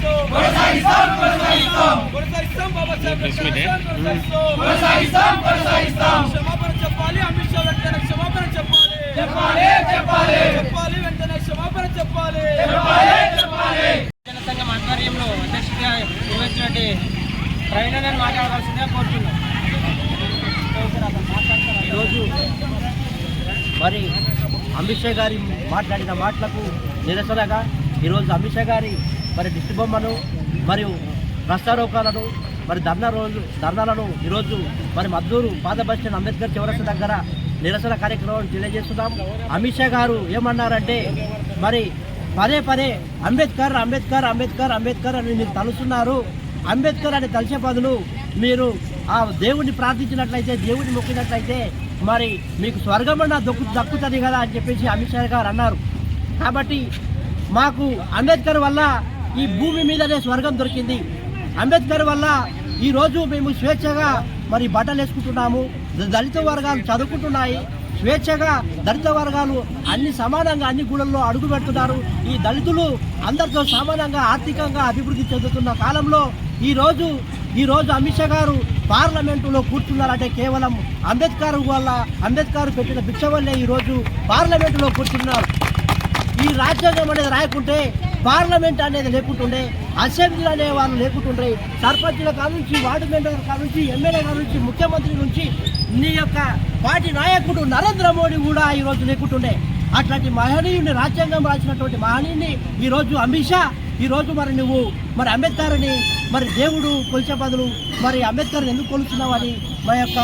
కొనసాగిస్తాం కొనసాగిస్తాం. బాబాసాహెబ్ కొనసాగిస్తాం. కొనసాగిస్తాం క్షమాపణ చెప్పాలి అమిత్ షా వెంటనే క్షమాపణ చెప్పాలి. చెప్పాలి చెప్పాలి. చెప్పాలి వెంటనే క్షమాపణ చెప్పాలి. జనసంఘం ఆధ్వర్యంలో అధ్యక్షుడిగా నిర్వహించినటువంటి ప్రవీణని మాట్లాడవలసిందిగా కోరుతున్నాం. ఈరోజు మరి అమిత్ షా గారి మాట్లాడిన మాటలకు నిరసనగా ఈరోజు అమిత్ షా గారి మరి దిష్టి బొమ్మను మరియు రాష్ట్రారోకాలను మరి ధర్నా రోజు ధర్నాలను ఈరోజు మరి మద్దూరు పాత బస్ అంబేద్కర్ చివరస దగ్గర నిరసన కార్యక్రమం తెలియజేస్తున్నాం. అమిత్ షా గారు ఏమన్నారంటే మరి పదే పదే అంబేద్కర్ అంబేద్కర్ అంబేద్కర్ అంబేద్కర్ అని మీరు తలుస్తున్నారు. అంబేద్కర్ అని తలిచే బదులు మీరు ఆ దేవుడిని ప్రార్థించినట్లయితే దేవుడిని మొక్కినట్లయితే మరి మీకు స్వర్గమన్న దొక్కు దక్కుతుంది కదా అని చెప్పేసి అమిత్ షా గారు అన్నారు. కాబట్టి మాకు అంబేద్కర్ వల్ల ఈ భూమి మీదనే స్వర్గం దొరికింది. అంబేద్కర్ వల్ల ఈరోజు మేము స్వేచ్ఛగా మరి బట్టలు వేసుకుంటున్నాము దళిత వర్గాలు చదువుకుంటున్నాయి. స్వేచ్ఛగా దళిత వర్గాలు అన్ని సమానంగా అన్ని గుళ్ళల్లో అడుగు పెడుతున్నారు. ఈ దళితులు అందరితో సమానంగా ఆర్థికంగా అభివృద్ధి చెందుతున్న కాలంలో ఈరోజు ఈరోజు అమిత్ షా గారు పార్లమెంటులో కూర్చున్నారంటే కేవలం అంబేద్కర్ వల్ల అంబేద్కర్ పెట్టిన భిక్ష వల్లే ఈరోజు పార్లమెంటులో కూర్చున్నారు. ఈ రాజ్యాంగం అనేది రాయకుంటే పార్లమెంట్ అనేది లేకుంటుండే అసెంబ్లీ అనే వాళ్ళు లేకుంటుండే సర్పంచుల కాడ నుంచి వార్డు మెంబర్ కాడ నుంచి ఎమ్మెల్యే కాడ నుంచి ముఖ్యమంత్రి నుంచి నీ యొక్క పార్టీ నాయకుడు నరేంద్ర మోడీ కూడా ఈ రోజు లేకుంటుండే. అట్లాంటి మహనీయుని రాజ్యాంగం రాసినటువంటి మహనీయుని ఈ రోజు అమిత్ షా ఈ రోజు మరి నువ్వు మరి అంబేద్కర్ని మరి దేవుడు కొలిచే బదులు మరి అంబేద్కర్ని ఎందుకు కొలుస్తున్నావని మా యొక్క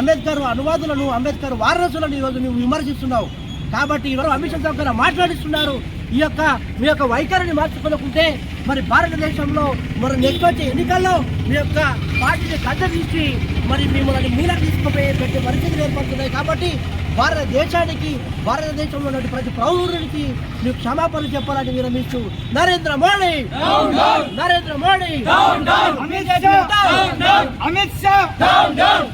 అంబేద్కర్ అనువాదులను అంబేద్కర్ వారసులను ఈరోజు నువ్వు విమర్శిస్తున్నావు. కాబట్టి ఈరోజు అమిత్ షా దగ్గర మాట్లాడిస్తున్నారు. ఈ యొక్క మీ యొక్క వైఖరిని మార్చుకోనుకుంటే మరి భారతదేశంలో మరి నెక్స్ట్ వచ్చే ఎన్నికల్లో మీ యొక్క పార్టీని కద్దరించి మరి మిమ్మల్ని మీలా తీసుకుపోయే పెట్టే పరిస్థితులు ఏర్పడుతున్నాయి కాబట్టి భారతదేశానికి భారతదేశంలో ఉన్న ప్రతి పౌరుడికి మీకు క్షమాపణ చెప్పాలని విరమిస్తూ నరేంద్ర మోడీ నరేంద్ర మోడీ అమిత్ షా అమిత్ షా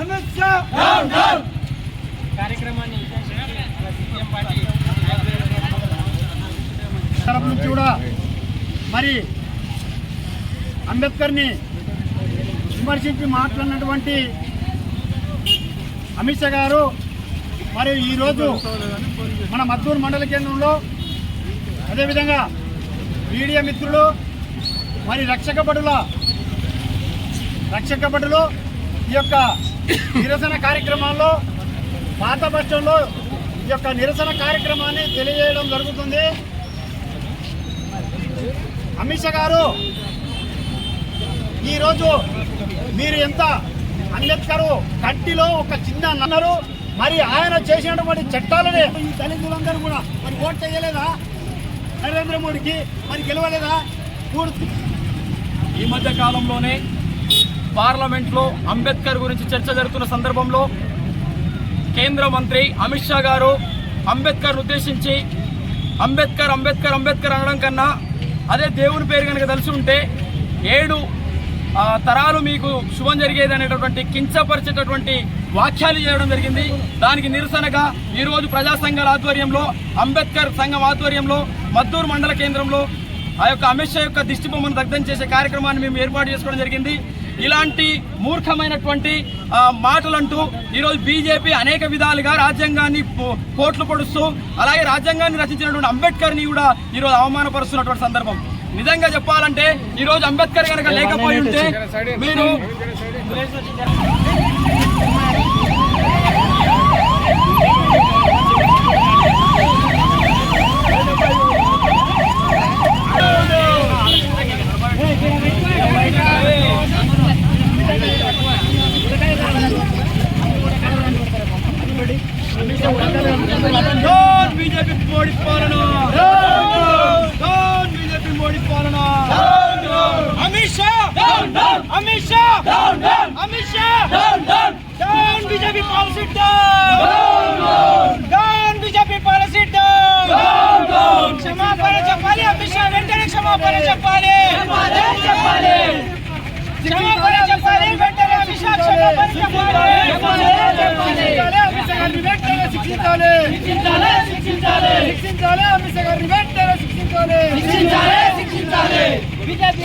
అమిత్ షా. కార్యక్రమాన్ని ఉద్దేశించి మన సిపిఎం పార్టీ తరపు నుంచి కూడా మరి అంబేద్కర్ని విమర్శించి మాట్లాడినటువంటి అమిత్ షా గారు మరి ఈరోజు మన మద్దూరు మండల కేంద్రంలో అదేవిధంగా మీడియా మిత్రులు మరి రక్షక బడుల రక్షక బడులు ఈ యొక్క నిరసన కార్యక్రమాల్లో పాత బస్టంలో ఈ యొక్క నిరసన కార్యక్రమాన్ని తెలియజేయడం జరుగుతుంది. అమిత్ షా గారు ఈరోజు మీరు ఎంత అంబేద్కర్ కంటిలో ఒక చిన్న అన్నారు మరి ఆయన చేసినటువంటి చట్టాలనే ఈ దళితులందరూ కూడా మరి ఓట్ చేయలేదా? నరేంద్ర మోడీకి మరి గెలవలేదా? పూర్తి ఈ మధ్య కాలంలోనే పార్లమెంట్లో అంబేద్కర్ గురించి చర్చ జరుగుతున్న సందర్భంలో కేంద్ర మంత్రి అమిత్ షా గారు అంబేద్కర్ ఉద్దేశించి అంబేద్కర్ అంబేద్కర్ అంబేద్కర్ అనడం కన్నా అదే దేవుని పేరు కనుక తెలిసి ఉంటే ఏడు తరాలు మీకు శుభం జరిగేది అనేటటువంటి కించపరిచేటటువంటి వాఖ్యాలు చేయడం జరిగింది. దానికి నిరసనగా ఈరోజు ప్రజా సంఘాల ఆధ్వర్యంలో అంబేద్కర్ సంఘం ఆధ్వర్యంలో మద్దూరు మండల కేంద్రంలో ఆ యొక్క అమిత్ షా యొక్క దిష్టి బొమ్మను దగ్ధం చేసే కార్యక్రమాన్ని మేము ఏర్పాటు చేసుకోవడం జరిగింది. ఇలాంటి మూర్ఖమైనటువంటి మాటలంటూ ఈరోజు బీజేపీ అనేక విధాలుగా రాజ్యాంగాన్ని పోట్లు పొడుస్తూ అలాగే రాజ్యాంగాన్ని రచించినటువంటి అంబేద్కర్ని కూడా ఈరోజు అవమానపరుస్తున్నటువంటి సందర్భం. నిజంగా చెప్పాలంటే ఈరోజు అంబేద్కర్ కనుక లేకపోయి ఉంటే మీరు డౌన్ బీజేపీ మోడీ పాలన డౌన్ బీజేపీ మోడీ పాలన Amit Shah Amit Shah Amit Shah down BJP policy down BJP policy క్షమాపణ చెప్పాలి. అమిత్ షా వెంటనే క్షమాపణ చెప్పాలి. క్షమాపణ చెప్పాలి వెంటనే అమిత్ షా క్షమాపణ చెప్పాలి అమిత్ షా గారిని శిక్షించాలి శిక్షించాలి అమిత్ షా గారిని వెంటనే శిక్షించాలి బీజేపీ